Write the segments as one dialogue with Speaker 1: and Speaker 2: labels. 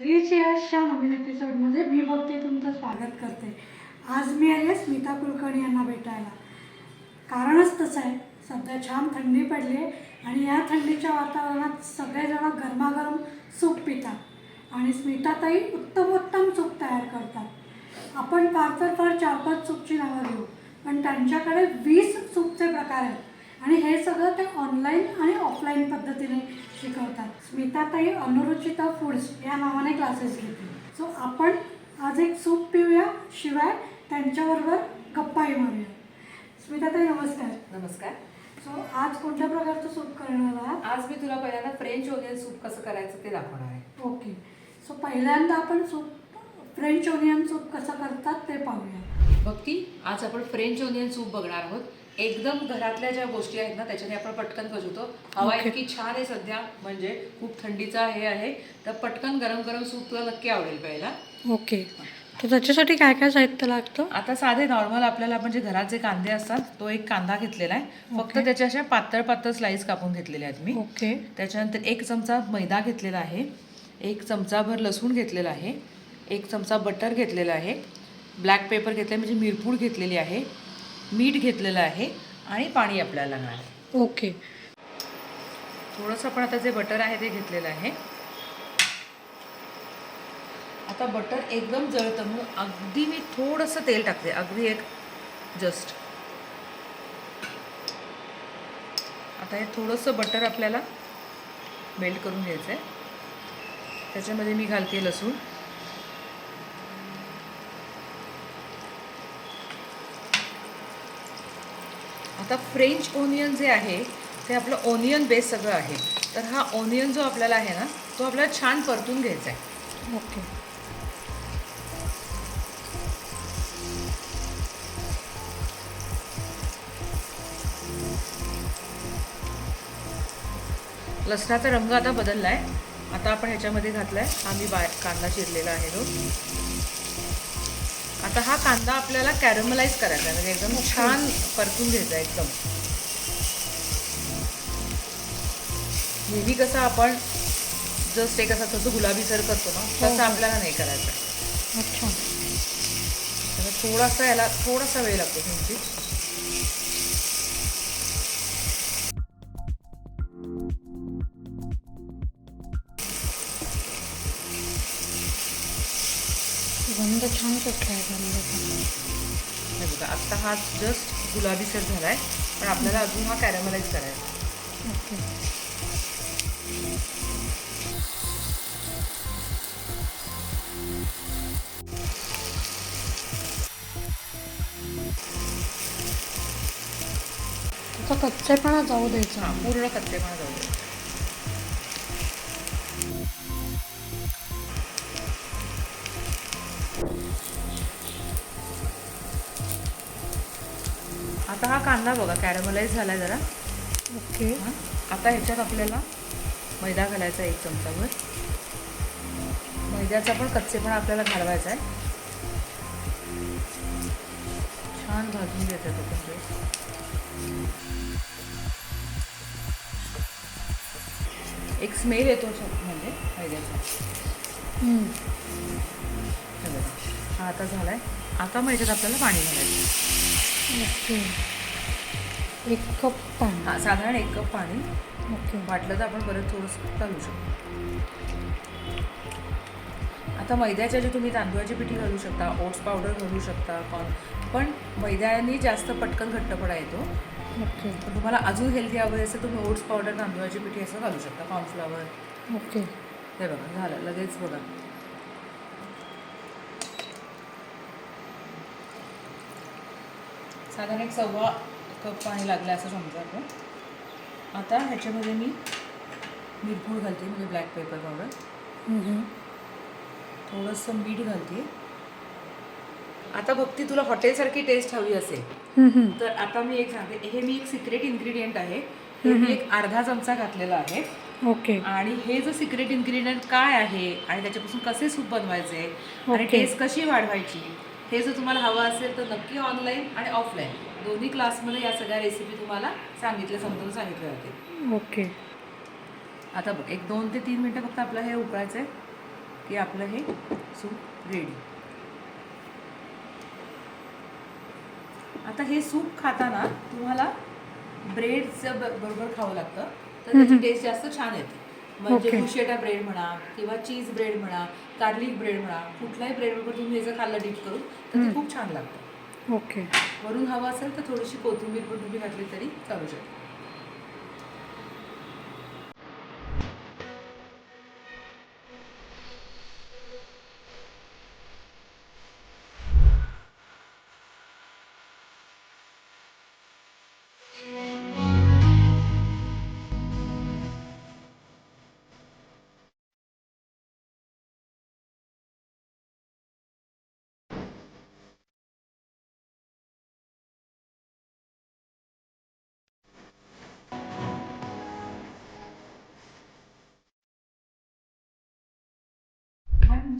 Speaker 1: स्त्रीची आशा नवीन एपिसोडमध्ये मी भक्ती तुमचं स्वागत करते. आज मी आले स्मिता कुलकर्णी यांना भेटायला. कारणच तसं आहे सध्या छान थंडी पडली आहे आणि या थंडीच्या वातावरणात सगळेजण गरमागरम सूप पितात. आणि स्मिताताई उत्तमोत्तम सूप तयार करतात. आपण फार तर फार चार पाच सूपची नावं घेऊ पण त्यांच्याकडे वीस सूपचे प्रकार आहेत. आणि हे सगळं ते ऑनलाईन आणि ऑफलाईन पद्धतीने शिकवतात. स्मिताताई अनुरुचिता फूड्स या नावाने क्लासेस घेते. सो आपण आज एक सूप पिऊया शिवाय त्यांच्याबरोबर गप्पाही मारूया. स्मिताताई नमस्कार.
Speaker 2: नमस्कार.
Speaker 1: सो आज कोणत्या प्रकारचं सूप करणार आहात?
Speaker 2: आज मी तुला पहिल्यांदा फ्रेंच ओनियन सूप कसं करायचं ते दाखवणार आहे.
Speaker 1: ओके सो पहिल्यांदा आपण सूप फ्रेंच ओनियन सूप कसं करतात ते पाहूया.
Speaker 2: भक्ती आज आपण फ्रेंच ओनियन सूप बघणार आहोत. एकदम घरातल्या ज्या गोष्टी आहेत ना त्याच्याने आपण पटकन बनवतो हवा
Speaker 1: Okay.
Speaker 2: इतकी छान आहे सध्या म्हणजे खूप थंडीचा हे आहे. तर पटकन गरम गरम सूप तुला नक्की आवडेल प्यायला.
Speaker 1: ओके तर त्याच्यासाठी काय काय साहित्य लागतं?
Speaker 2: आता साधे नॉर्मल आपल्याला म्हणजे घरात जे कांदे असतात तो एक कांदा घेतलेला आहे. फक्त त्याच्या अशा पातळ पातळ स्लाइस कापून घेतलेले आहेत मी.
Speaker 1: ओके
Speaker 2: त्याच्यानंतर एक चमचा मैदा घेतलेला आहे. एक चमचाभर लसूण घेतलेला आहे. एक चमचा बटर घेतलेला आहे. ब्लॅक पेपर घेतले म्हणजे मिरपूड घेतलेली आहे. मीठ घेतलेलं आहे आणि पाणी आपल्याला लागणार. आहे
Speaker 1: ओके.
Speaker 2: थोडंसं आपण आता जे बटर आहे ते घेतलेलं आहे. आता बटर एकदम जळतं म्हणून अगदी मी थोडंसं तेल टाकते. अगदी एक जस्ट आता हे थोडंसं बटर आपल्याला मेल्ट करून घ्यायचं आहे त्याच्यामध्ये मी घालते लसूण. आता फ्रेंच ओनियन जे आहे ते आपलं ओनियन बेस सगळं आहे. तर हा ओनियन जो आपल्याला आहे ना तो आपल्याला छान परतून घ्यायचा आहे.
Speaker 1: ओके.
Speaker 2: लसणाचा रंग आता बदलला आहे आता आपण ह्याच्यामध्ये घातला आहे हा मी बाय कांदा चिरलेला आहे तो. आता हा कांदा आपल्याला कॅरमलाइज करायचा आहे. म्हणजे एकदम छान परतून घ्यायचा आहे एकदम. नेहमी कसं आपण जस्ट एक असा तसं गुलाबी सर करतो ना तसं आपल्याला नाही करायचं.
Speaker 1: अच्छा.
Speaker 2: थोडासा याला थोडासा वेळ लागतो तुमची
Speaker 1: गंध छान सुटला आहे गंधाचा.
Speaker 2: हे बघा आत्ता हा जस्ट गुलाबी सर झाला आहे पण आपल्याला अजून हा कॅरमलाइज करायचा.
Speaker 1: ओके त्याचा कच्चेपणा जाऊ द्यायचा
Speaker 2: पूर्ण कच्चेपणा जाऊ दे आता हा कांदा बघा कॅरमलाइज झालाय जरा.
Speaker 1: ओके.
Speaker 2: हा. आता ह्याच्यात आपल्याला मैदा घालायचा आहे एक चमचाभर. मैद्याचा पण कच्चेपणा आपल्याला घालवायचा आहे. छान भाजून घ्यायचा तो पण. एक स्मेल येतो म्हणजे मैद्याचा. हे आता झालाय. आता मग ह्याच्यात आपल्याला पाणी घालायचं
Speaker 1: ओके. एक कप पाणी.
Speaker 2: हा साधारण एक कप पाणी.
Speaker 1: ओके.
Speaker 2: वाटलं तर आपण परत थोडंसं घालू शकतो. आता मैद्याच्या जे तुम्ही तांदूळाची पिठी घालू शकता ओट्स पावडर घालू शकता कॉर्न पण मैद्याने जास्त पटकन घट्टपणा येतो.
Speaker 1: ओके.
Speaker 2: पण तुम्हाला अजून हेल्दी हवं असेल तुम्ही ओट्स पावडर तांदूळाची पिठी असं घालू शकता कॉर्नफ्लॉवर
Speaker 1: ओके.
Speaker 2: हे बघा झालं. लगेच बघा. साधारण एक सव्वा कप पाणी लागलं असं समजा आपण. आता ह्याच्यामध्ये मी मिरपूड घालते म्हणजे ब्लॅक पेपर पावडर. थोडंसं मीठ घालते. आता भक्ती तुला हॉटेलसारखी टेस्ट हवी असेल. तर आता मी एक सांगते हे मी एक सिक्रेट इन्ग्रेडियंट आहे. हे मी एक अर्धा चमचा घातलेला आहे.
Speaker 1: ओके.
Speaker 2: आणि हे जो सिक्रेट इन्ग्रेडियंट काय आहे आणि त्याच्यापासून कसे सूप बनवायचे आणि. टेस्ट कशी वाढवायची हे जर तुम्हाला हवं असेल तर नक्की ऑनलाईन आणि ऑफलाईन दोन्ही क्लासमध्ये या सगळ्या रेसिपी तुम्हाला सांगितल्या समजून सांगितल्या जातील.
Speaker 1: ओके.
Speaker 2: आता बघ एक दोन ते तीन मिनटं फक्त आपलं हे उकळायचं आहे की आपलं हे सूप रेडी आता हे सूप खाताना तुम्हाला ब्रेडचं बरोबर खावं लागतं तर त्याची टेस्ट जास्त छान येते. म्हणजे
Speaker 1: Okay.
Speaker 2: बुशेटा ब्रेड म्हणा किंवा चीज ब्रेड म्हणा गार्लिक ब्रेड म्हणा कुठल्याही ब्रेड बरोबर तुम्ही हे जर खाल्लं डीप करून तर ते खूप छान लागतं.
Speaker 1: ओके
Speaker 2: वरून हवं असेल तर थोडीशी कोथिंबीर पण तुम्ही घातली तरी चालू शकते.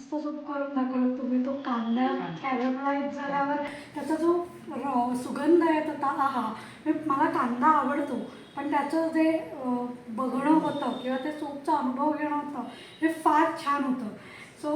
Speaker 1: मस्त सूप करून दाखवलं. तुम्ही तो कांदा कॅरमलाइज झाल्यावर त्याचा जो र- सुगंध येत होता आहा मला कांदा आवडतो. पण त्याचं जे बघणं होतं किंवा ते सूपचा अनुभव घेणं होतं हे फार छान होतं. सो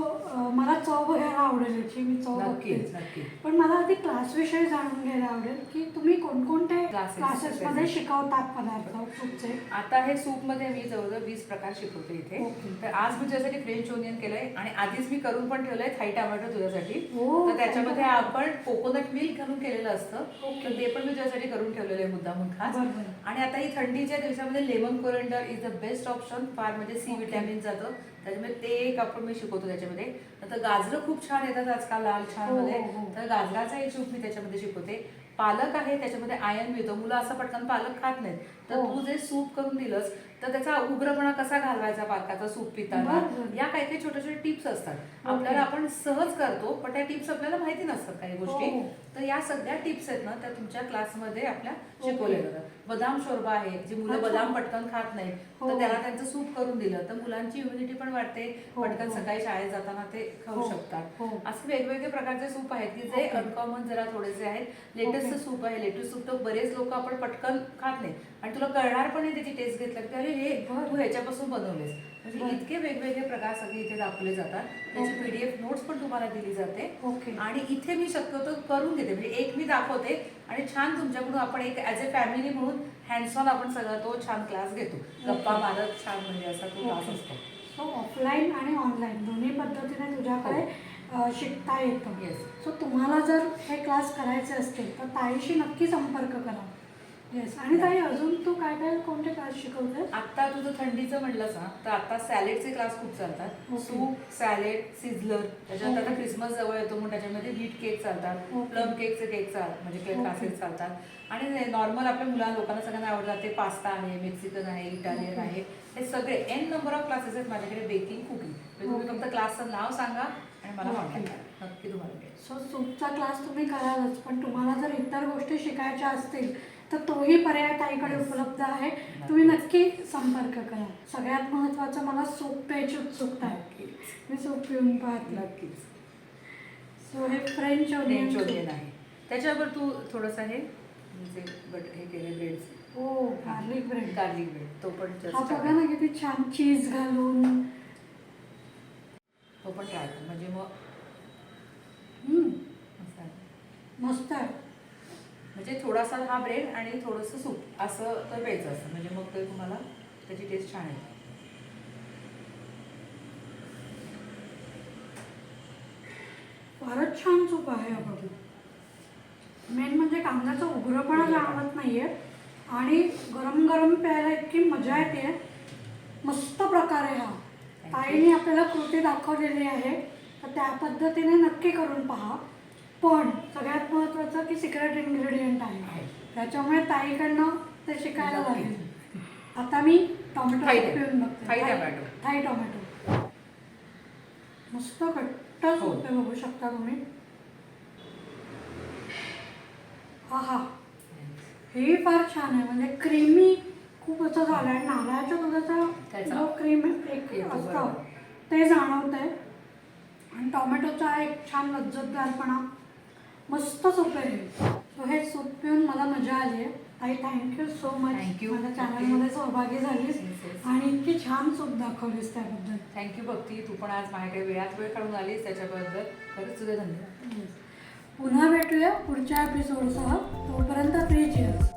Speaker 1: मला चव बघायला आवडेल याची मी चव
Speaker 2: नक्कीच
Speaker 1: बघते.
Speaker 2: नक्की
Speaker 1: पण मला आधी क्लासविषयी जाणून घ्यायला आवडेल की तुम्ही कोणकोणते क्लासेसमध्ये शिकवतात पदार्थ सूपचे
Speaker 2: आता हे सूपमध्ये मी जवळजवळ वीस प्रकार शिकवते इथे. तर आज मी तुझ्यासाठी फ्रेंच ओनियन केलंय आणि आधीच मी करून पण ठेवलंय थाई टोमॅटो तुझ्यासाठी. तर त्याच्यामध्ये आपण कोकोनट मिल्क घालून केलेलं असतं. तर ते पण मी तुझ्यासाठी करून ठेवलेलं आहे मुद्दामून खास
Speaker 1: बरोबर.
Speaker 2: आणि आता ही थंडीच्या दिवसामध्ये lemon coriander is the best option फार म्हणजे सी. विटॅमिन जातं. त्याच्यामुळे ते एक आपण मी शिकवतो त्याच्यामध्ये. नंतर गाजरं खूप छान येतात आजकाल लाल छान
Speaker 1: हो,
Speaker 2: मध्ये
Speaker 1: हो, हो.
Speaker 2: तर गाजराचा एक सूप मी त्याच्यामध्ये शिकवते पालक आहे त्याच्यामध्ये आयर्न मिळतं मुलं असं पटकन पालक खात नाहीत तर. तू जे सूप करून दिलंस तर त्याचा उग्रपणा कसा घालवायचा पालकाचा सूप पिताना. या काही काही छोट्या छोट्या टिप्स असतात आपल्याला आपण सहज करतो पण त्या टिप्स आपल्याला माहिती नसतात काही गोष्टी. तर या सगळ्या टिप्स आहेत ना त्या तुमच्या क्लासमध्ये आपल्या. शिकवल्या जातात बदाम शोरबा आहे जी मुलं. बदाम पटकन खात नाहीत
Speaker 1: हो.
Speaker 2: तर त्याला त्यांचं सूप करून दिलं तर मुलांची इम्युनिटी पण वाढते पटकन. सकाळी शाळेत जाताना ते खाऊ
Speaker 1: हो,
Speaker 2: शकतात
Speaker 1: हो.
Speaker 2: असे वेगवेगळे प्रकारचे सूप आहेत की जे. अनकॉमन जरा थोडेसे आहेत लेटेस्ट. सूप आहे लेटेस्ट सूप तर बरेच लोक आपण पटकन खात नाही आणि तुला कळणार पण नाही त्याची टेस्ट घेतलं की अरे हे. तू ह्याच्यापासून बनवलेस म्हणजे. इतके वेगवेगळे प्रकार सगळे इथे दाखवले जातात त्याची. पीडीएफ नोट्स पण तुम्हाला दिली जाते
Speaker 1: ओके.
Speaker 2: आणि इथे मी शक्यतो करून घेते म्हणजे एक मी दाखवते आणि छान तुमच्याकडून आपण एक ॲज अ फॅमिली म्हणून हँड्स ऑन आपण सगळा तो छान क्लास घेतो गप्पा मारत छान म्हणजे असा तो क्लास. असतो
Speaker 1: सो ऑफलाईन आणि ऑनलाईन दोन्ही पद्धतीने तुझ्याकडे अ, शिकता येतं
Speaker 2: Yes.
Speaker 1: सो तुम्हाला जर हे क्लास करायचे असतील तर ताईशी नक्की संपर्क करा येस आणि ताई अजून तू काय काय कोणते क्लास शिकवतेस
Speaker 2: आता तुझं थंडीचं म्हणलंस ना तर आता सॅलेडचे क्लास खूप चालतात. सूप सॅलेड सिझलर त्याच्यानंतर आता. क्रिसमस जवळ येतो म्हणून त्याच्यामध्ये व्हीट केक चालतात. प्लम केकचे केक चाल म्हणजे केक. क्लासेस चालतात आणि नॉर्मल आपल्या मुला लोकांना सगळ्यांना आवडतात ते पास्ता आहे मेक्सिकन आहे इटालियन. आहे हे सगळे एन नंबर ऑफ क्लासेस आहेत माझ्याकडे बेकिंग कुकिंग तुम्ही
Speaker 1: ओके.
Speaker 2: फक्त क्लासचं नाव सांगा आणि मला
Speaker 1: ओके.
Speaker 2: कॉन्टॅक्ट करा नक्की तुम्हाला मिळेल
Speaker 1: सो सूपचा क्लास तुम्ही करालच पण तुम्हाला जर इतर गोष्टी शिकायच्या असतील तर तोही पर्याय ताईकडे उपलब्ध आहे. तुम्ही नक्की संपर्क करा. सगळ्यात महत्त्वाचं मला सूप प्यायची उत्सुकता आहे. मी सूप पिऊन पाहते.
Speaker 2: नक्कीच.
Speaker 1: सो हे फ्रेंच ओनियन
Speaker 2: ओनियन आहे. त्याच्यावर तू थोडंसं हे म्हणजे बट हे केले ब्रेड
Speaker 1: हो गार्लिक ब्रेड
Speaker 2: गार्लिक ब्रेड तो पण
Speaker 1: हा बघा. ना किती छान चीज घालून.
Speaker 2: तो पण ट्राय कर. म्हणजे मग
Speaker 1: हम्म,
Speaker 2: असं आहे.
Speaker 1: मस्त आहे.
Speaker 2: म्हणजे थोडासा हा ब्रेड आणि थोडंसं सूप असं तर प्यायचं असतं. म्हणजे मग ते तुम्हाला त्याची टेस्ट छान येते.
Speaker 1: फारच छान सूप आहे अगं मेन म्हणजे कांद्याचा उग्रपणा जाणवत नाहीये. आणि गरम गरम प्यायला इतकी मजा येते. मस्त प्रकार आहे हा. ताईने आपल्याला कृती दाखवलेली आहे. तर त्या पद्धतीने नक्की करून पहा. पण सगळ्यात महत्त्वाचं की सिक्रेट इन्ग्रेडियंट आहे. त्याच्यामुळे ताईकडनं ते शिकायला. लागेल. आता मी टोमॅटो पिऊन बघते.
Speaker 2: Thai tomato.
Speaker 1: मस्त घट्ट
Speaker 2: हो.
Speaker 1: सूप बघू शकता तुम्ही. हा हा हे फार छान आहे. म्हणजे क्रीमी खूप असं झालं आहे नारळाच्या दुधाचा
Speaker 2: त्याचा
Speaker 1: जो क्रीम एक असतं. ते जाणवत आहे आणि टोमॅटोचा एक छान लज्जतदारपणा. मस्त सूप आहे. हे. So हे सूप पिऊन मला मजा आली आहे. आई thank you so much
Speaker 2: you.
Speaker 1: माझ्या चॅनलमध्ये सहभागी झालीस. आणि इतकी छान चूक दाखवलीस त्याबद्दल.
Speaker 2: थँक्यू भक्ती. तू पण आज माझ्याकडे वेळात वेळ काढून आलीस त्याच्याबद्दल. खरंच तुझे धन्यवाद.
Speaker 1: पुन्हा भेटूया पुढच्या एपिसोडसह तोपर्यंत फ्री चिअर्स